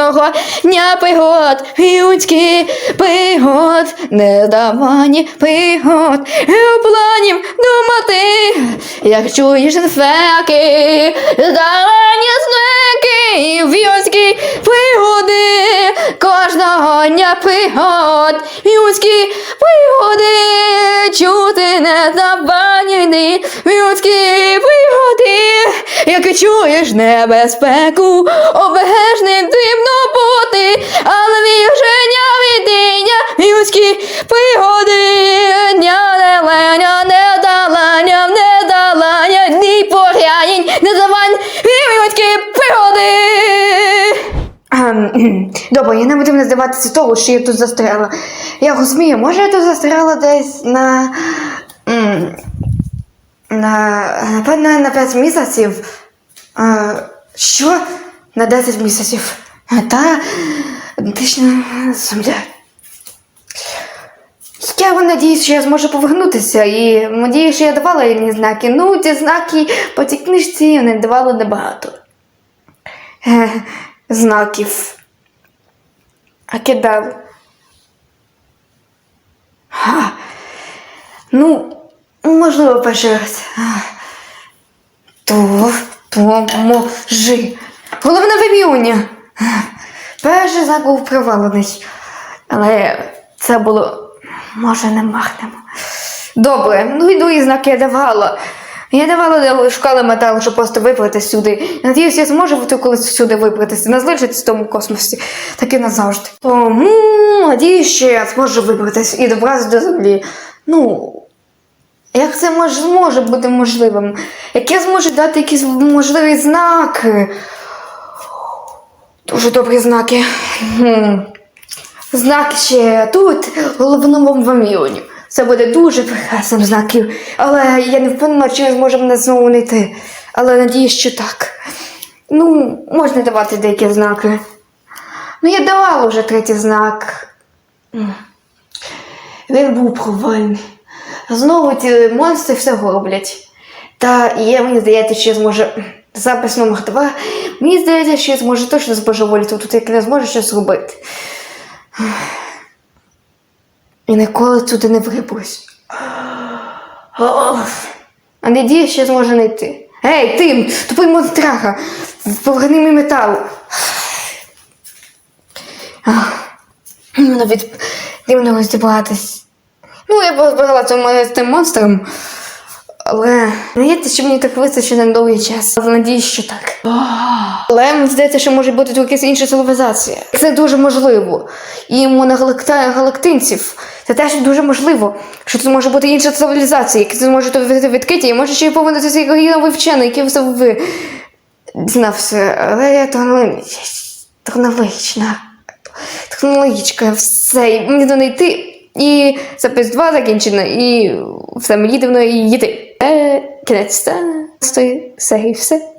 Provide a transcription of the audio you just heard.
кожного дня пригод, людські пригод, нездавані пригод, і планів думати, як чуєш феки, здарені знаки, людські пригоди, кожного дня пригод, людські пригоди, чути нездавані людські пригоди, як чуєш небезпеку, обережним дивно Добре, я не буду не здаватися того, що я тут застряла. Я розумію, може я тут застряла десь на. на. напевно, на 5 місяців. А, що? На 10 місяців. Та антична земля. Я надіюсь, що я зможу повернутися і надіюсь, що я давала їм знаки. Ну, ці знаки по цій книжці вони давали небагато. Знаків. А кидав. Ха. Ну, можливо, перший раз. То поможи. Головне вим'юння. Перший знак був провалений. Але це було. Може, не махнемо. Добре, ну і знаки я давала. Я давала для шкали металу, щоб просто вибрати сюди. Надіюсь, я зможу колись сюди вибратися. Не залишитися в тому космосі. Так і назавжди. Тому надіюсь, що я зможу вибратися і добратися до землі. Ну, як це мож, зможе бути можливим? Як я зможу дати якісь можливі знаки? Дуже добрі знаки. Хм. Знак ще тут, в головному ваміоні. Це буде дуже прекрасним знаком. Але я не впевнена, чи зможемо мене знову знайти. Але надіюсь, що так. Ну, можна давати деякі знаки. Ну, я давала вже третій знак. Він був провальний. Знову ці монстри все роблять. Та є, мені здається, що я зможу. Запис номер два. Мені здається, що я зможу точно збожеволіти тут, як не зможу щось зробити. І ніколи туди не виберусь. А надіюсь, що я зможу знайти. Ей, Тим, тупий монстраха! Поверни мій метал. Ах, Навіть дивно розібратись. Ну, я позбирала цьому з тим монстром. Але здається, що мені так вистачить на довгий час. Але надіюсь, що так. Але здається, що може бути якась інша цивілізація. Це дуже можливо. І моногалакта- галактинців. Це теж дуже можливо, що тут може бути інша цивілізація, яка зможе тут відкриті, і може ще й повернутися цей новий вчений, який все ви все. Але я технологічна. Технологічка, все. І мені треба йти. І запис 2 закінчено, і все, мені дивно і йти. Е, кінець. Це, все, і все.